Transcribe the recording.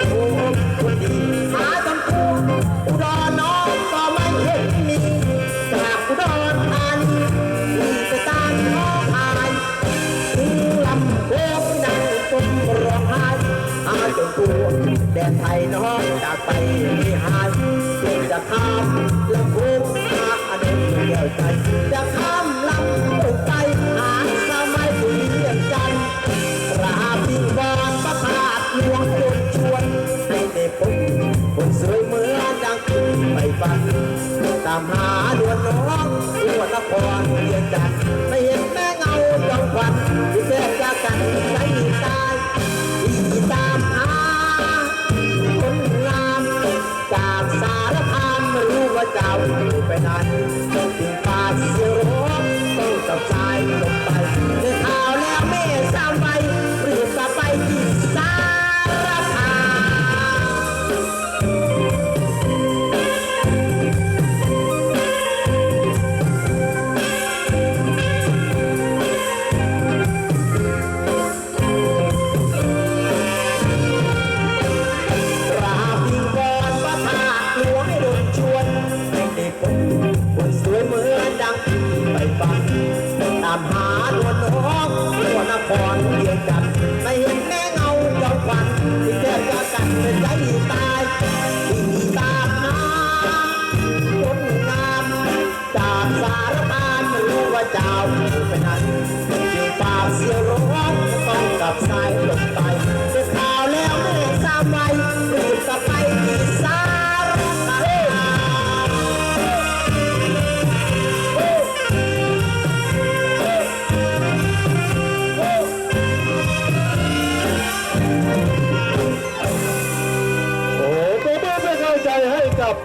ภูมิคนดีหาสัมภูอุดรน้องก็ไม่เห็มีจากอุดรธานีมีสตานน้องอายถึงลำโพงนั่งจรไห้อาจนตัวแดนไทยน้องจากไปไม่หายเกิดจะข้ามลำโพงอาอเดนเดียวใจจะทำ ไปฟันตามหาดวนน้องดวนนครเรียนจันไม่เห็นแม่เงาจองควันที่แทบจะกันใจตายที่ตามหาคนงามจากสารพัมไม่รู้ว่าเจ้าไปไหนถึงป่าเสียรบต้องตับใจลงไปได้ข่าวแล้วไม่สามไปามหาดวนโอ้ตัวนครเวียงจันไม่เห็นแม่เงาเจ้าควันที่แทบจะกันเป็นใจตายที่มีตามน้ำต้นน้จากสารพานไม่รู้ว่าเจ้าเป็นอัน up.